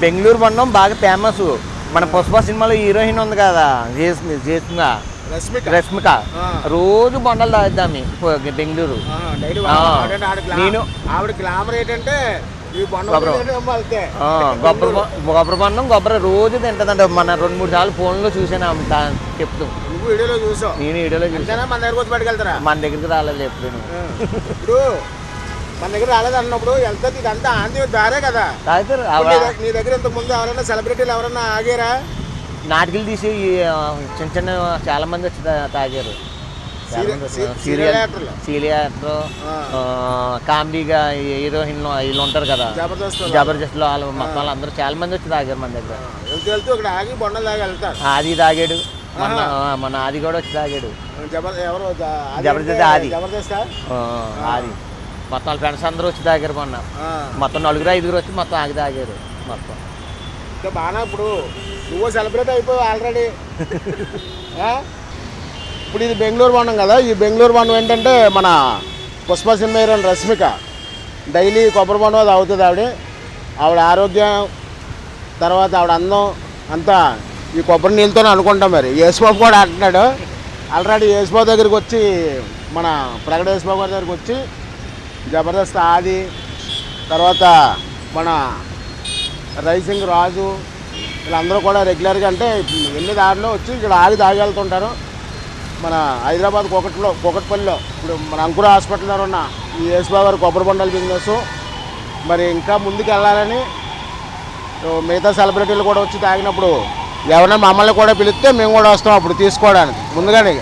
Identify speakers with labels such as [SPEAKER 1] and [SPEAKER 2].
[SPEAKER 1] బెంగళూరు బండం బాగా ఫేమస్. మన పుష్ప సినిమాలో హీరోయిన్ ఉంది కదా జేస్మిక
[SPEAKER 2] రష్మిక.
[SPEAKER 1] రోజు బండలు తాగుద్దామి బెంగళూరు. నేను-
[SPEAKER 2] ఆవిడ గ్లామర్ ఏంటంటే
[SPEAKER 1] బ- గొప్పర బండం గొప్పర రోజు తింటదంట. మన రెండు మూడు సార్లు ఫోన్లో చూసాను ఆమె చెప్తూ.
[SPEAKER 2] నువ్వు వీడియోలో చూసావు.
[SPEAKER 1] నేను వీడియోలో చూసాను
[SPEAKER 2] మన దగ్గరకు వచ్చి పట్టుకెళ్తారా
[SPEAKER 1] మన దగ్గరికి రాలేదు ఎప్పుడు.
[SPEAKER 2] మన దగ్గర రాలేదు అన్నప్పుడు వెళ్తుంది ఇదంతా ఆంధ్ర దారే కదా. నీ దగ్గ- నీ దగ్గర ఇంతకు ముందు ఎవరైనా సెలబ్రిటీలు ఎవరైనా ఆగారా?
[SPEAKER 1] నాటికలు తీసి చిన్న చిన్న చాలా మంది వచ్చి తాగారు. Serial
[SPEAKER 2] serial
[SPEAKER 1] actor. కామెడీగా హీరోయిన్లు వీళ్ళు ఉంటారు కదా.
[SPEAKER 2] జబర్దస్త్లో వాళ్ళు
[SPEAKER 1] మొత్తం వాళ్ళు అందరూ చాలా మంది వచ్చి తాగారు మన దగ్గర.
[SPEAKER 2] వెళ్తూ వెళ్తూ ఇక్కడ ఆగి బొండలు దాకా వెళ్తారు.
[SPEAKER 1] ఆది తాగాడు. మన ఆది కూడా వచ్చి తాగాడు. జబర్దస్త్ ఆది. ఆది. మొత్తం ఫ్రెండ్స్ అందరూ వచ్చి తాగారు మొన్న. మొత్తం నలుగురు ఐదుగురు వచ్చి మొత్తం ఆగి తాగారు మొత్తం.
[SPEAKER 2] ఇంకా బాగా ఇప్పుడు నువ్వు సెలబ్రేట్ అయిపోయావు ఆల్రెడీ ఇప్పుడు ఇది బెంగళూరు బాండం కదా ఈ బెంగళూరు బాండం ఏంటంటే మన పుష్ప సినిమా రష్మిక డైలీ కొబ్బరి బాండం అది అవుతుంది ఆవిడ. ఆవిడ ఆరోగ్యం తర్వాత ఆవిడ అందం అంతా ఈ కొబ్బరి నీళ్ళతోనే అనుకుంటాం మరి. యేసుబాబు కూడా అంటున్నాడు. ఆల్రెడీ యేసుబాబు దగ్గరికి వచ్చి మన ప్రగడ యేసుబాబు గారి దగ్గరికి వచ్చి జబర్దస్త్ ఆది తర్వాత మన రైసింగ్ రాజు వీళ్ళందరూ కూడా రెగ్యులర్గా అంటే ఎన్ని దారిలో వచ్చి ఇక్కడ ఆగి తాగెళ్తుంటారు మన హైదరాబాద్ కోకట్లో కోకట్పల్లిలో ఇప్పుడు మన అంకుర హాస్పిటల్ ఉన్న ఈ యేసుబాబు గారి కొబ్బరి బొండాల బిజినెస్ మరి ఇంకా ముందుకు వెళ్ళాలని మిగతా సెలబ్రిటీలు కూడా వచ్చి తాగినప్పుడు ఎవరైనా మమ్మల్ని కూడా పిలిస్తే మేము కూడా వస్తాం అప్పుడు తీసుకోవడానికి. ముందుగానే